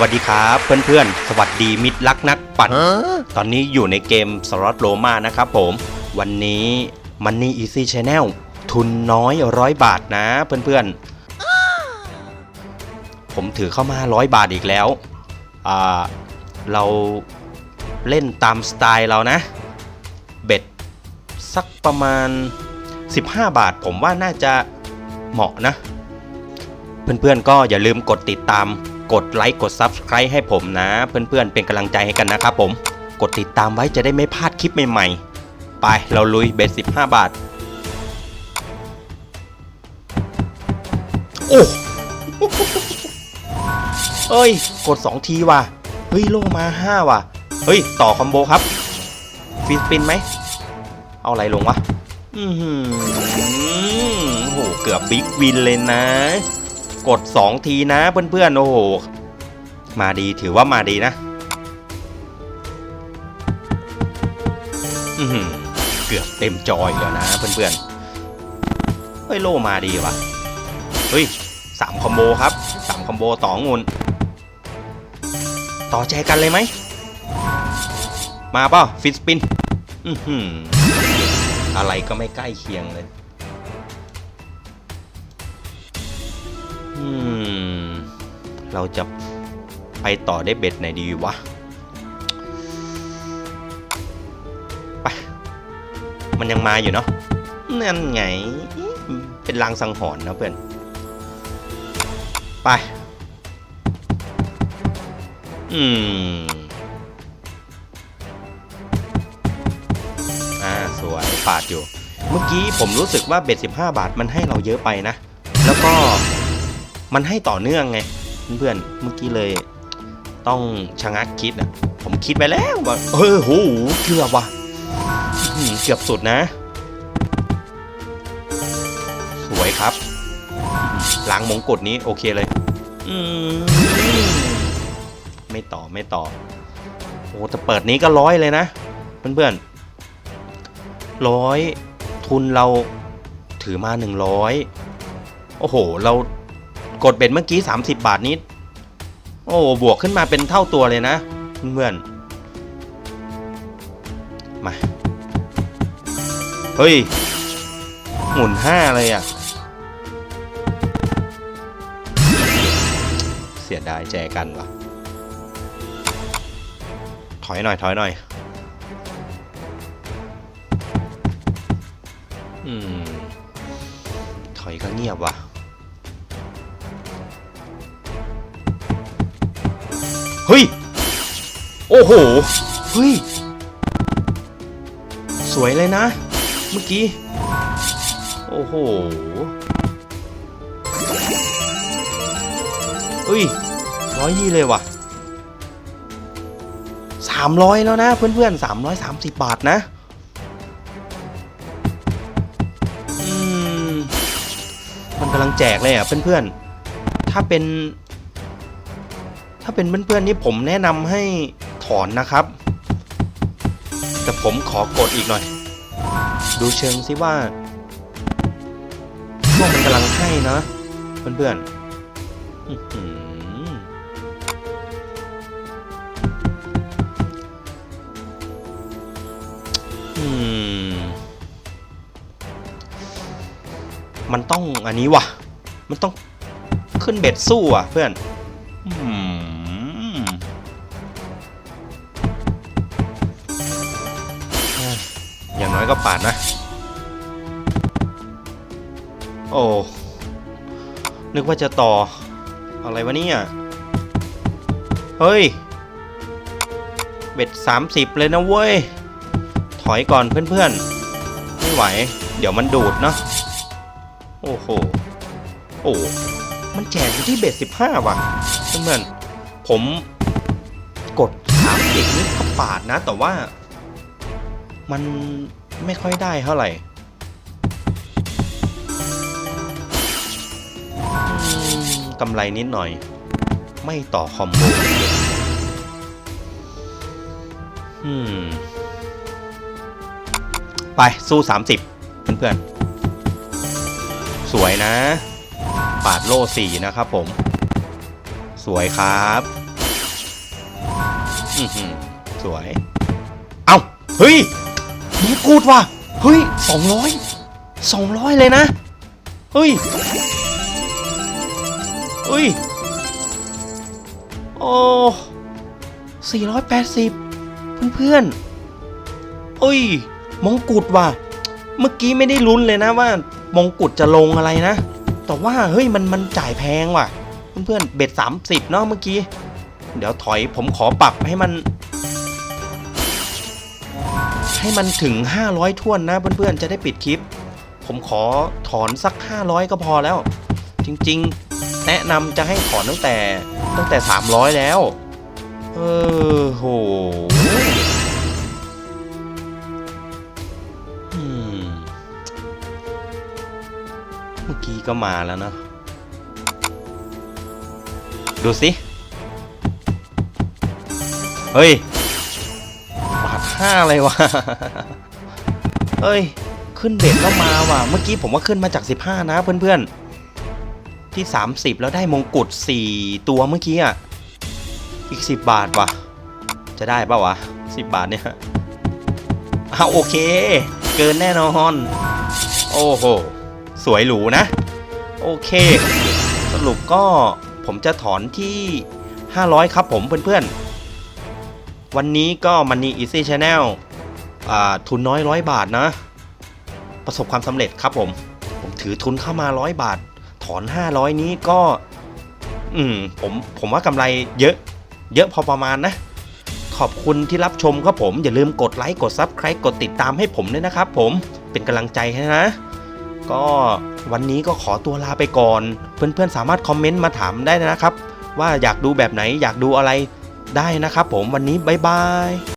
วัสดีครับเพื่อนๆ สวัสดีมิตรรักนักปั่น ตอนนี้อยู่ในเกมสล็อตโรมานะครับผม วันนี้ Money Easy Channel ทุนน้อยร้อยบาทนะเพื่อนๆ ผมถือเข้ามาร้อยบาทอีกแล้วอ่าเราเล่นตามสไตล์เรานะ เบ็ดสักประมาณ 15 บาท ผมว่าน่าจะเหมาะนะ เพื่อนๆก็อย่าลืมกดติดตาม กดไลค์กด Subscribe ให้ผมนะ เพื่อนๆ เป็นกำลังใจให้กันนะครับผม กดติดตามไว้จะได้ไม่พลาดคลิปใหม่ๆ ไปเราลุยเบส15 บาท โอ้เอ้ย กด 2 ทีว่ะ เฮ้ย โลมา 5 ว่ะ เฮ้ย ต่อคอมโบครับฟีสปินไหม เอาอะไรลงวะ อือหือโอ้โห เกือบบิ๊กวินเลยนะ กด 2 ทีนะเพื่อนๆ โอ้โห มาดีถือว่ามาดีนะเกือบเต็มจอยแล้วนะเพื่อนๆ เฮ้ยโลมาดีวะเฮ้ยสามคอมโบครับสามคอมโบต่องุนต่อใจกันเลยไหม มาเปล่าฟิสปินอือหืออะไรก็ไม่ใกล้เคียงเลย อืม เราจะไปต่อได้เบ็ดไหนดีวะ ไป มันยังมาอยู่เนาะ นั่นไง เป็นลางสังหรณ์นะเพื่อน ไป อืม อ่า สวย ปาดอยู่ เมื่อกี้ผมรู้สึกว่าเบ็ด 15 บาทมันให้เราเยอะไปนะ มันให้ต่อเนื่องไงเพื่อนๆเมื่อกี้เลยต้องชะงักคิดอะผมคิดไปแล้วว่าเออโหเกือบว่ะเกือบสุดนะ สวยครับล้างมงกุฎนี้โอเคเลยมไม่ต่อไม่ต่อโอ้แต่เปิดนี้ก็ร้อยเลยนะ เพื่อนๆร้อยทุนเราถือมา100โอ้โห เรา กดเบ็ดเมื่อกี้ 30 บาทนี้โอ้บวกขึ้นมาเป็นเท่าตัวเลยนะเพื่อนมา เฮ้ย หมุนห้าเลยอะ เสียดายแจกันวะถอยหน่อยถอยหน่อย อืม ถอยก็เงียบว่ะ เฮ้ย โอ้โห เฮ้ย สวยเลยนะ เมื่อกี้ โอ้โห เฮ้ยร้อยยี่เลยว่ะสามร้อยแล้วนะเพื่อนๆสามร้อยสามสิบบาทนะอืมมันกำลังแจกเลยอะเพื่อนๆ ถ้าเป็น ถ้าเป็นเพื่อนๆนี่ผมแนะนำให้ถอนนะครับ แต่ผมขอกดอีกหน่อย ดูเชิงซิว่าช่วงมันกำลังให้นะเพื่อนๆอืมมันต้องอันนี้วะมันต้องขึ้นเบ็ดสู้อะเพื่อน อืม น้อยก็ปาดนะ โอ้ นึกว่าจะต่อ อะไรวะเนี่ย เฮ้ย เบ็ด 30 เลยนะเว้ย ถอยก่อนเพื่อนๆ ไม่ไหว เดี๋ยวมันดูดเนาะ โอ้โห โอ้ มันแจกอยู่ที่เบ็ด 15 ว่ะ เพื่อนๆ ผมกด30นี่ก็ปาดนะ แต่ว่ามัน ไม่ค่อยได้เท่าไหร่ กำไรนิดหน่อย ไม่ต่อคอมโบอืม ไป สู้ 30 เพื่อนๆ สวยนะ ปาดโล่สี่นะครับผม สวยครับอือหือสวย เอาเฮ้ย มงกูดว่ะ เฮ้ยสองร้อยสองร้อยเลยนะ เฮ้ย เฮ้ย โอ้สี่ร้อยแปดสิบเพื่อนๆเอ้ย มงกุฎว่ะ เมื่อกี้ไม่ได้ลุ้นเลยนะว่ามงกุฎจะลงอะไรนะ แต่ว่าเฮ้ยมันมันจ่ายแพงว่ะ เพื่อนๆเบ็ดสามสิบเนาะเมื่อกี้ เดี๋ยวถอยผมขอปรับให้มัน ให้มันถึง 500ท้วนนะเพื่อนๆ จะได้ปิดคลิป ผมขอถอนสัก 500 ก็พอแล้ว จริงๆ แนะนำจะให้ถอนตั้งแต่ตั้งแต่ 300 แล้ว เออโหเมื่อกี้ก็มาแล้วเนอะดูสิ เฮ้ย บาทห้าเลยวะเฮ้ย ขึ้นเบ็ดแล้วมาว่ะ เมื่อกี้ผมว่าขึ้นมาจาก 15 นะเพื่อนๆ ที่ 30 แล้วได้มงกุฎ4ตัวเมื่อกี้อะ อีก 10 บาทว่ะ จะได้ป่าวะ 10 บาทเนี่ยอ้าโอเค เกินแน่นอน โอ้โห สวยหรูนะ โอเค สรุปก็ผมจะถอนที่ 500 ครับผมเพื่อนๆ วันนี้ก็มันนี่ Easy Channel ทุนน้อยร้อยบาทนะ ประสบความสำเร็จครับผม ผมถือทุนเข้ามาร้อยบาท ถอน 500 นี้ก็ อืมผมผมว่ากำไรเยอะ เยอะพอประมาณนะ ขอบคุณที่รับชมครับผม อย่าลืมกดไลค์กด Subscribe กดติดตามให้ผมด้วยนะครับผมเป็นกำลังใจให้นะ ก็วันนี้ก็ขอตัวลาไปก่อน เพื่อนๆสามารถคอมเมนต์มาถามได้นะครับ ว่าอยากดูแบบไหนอยากดูอะไร ได้นะครับผมวันนี้บ๊ายบาย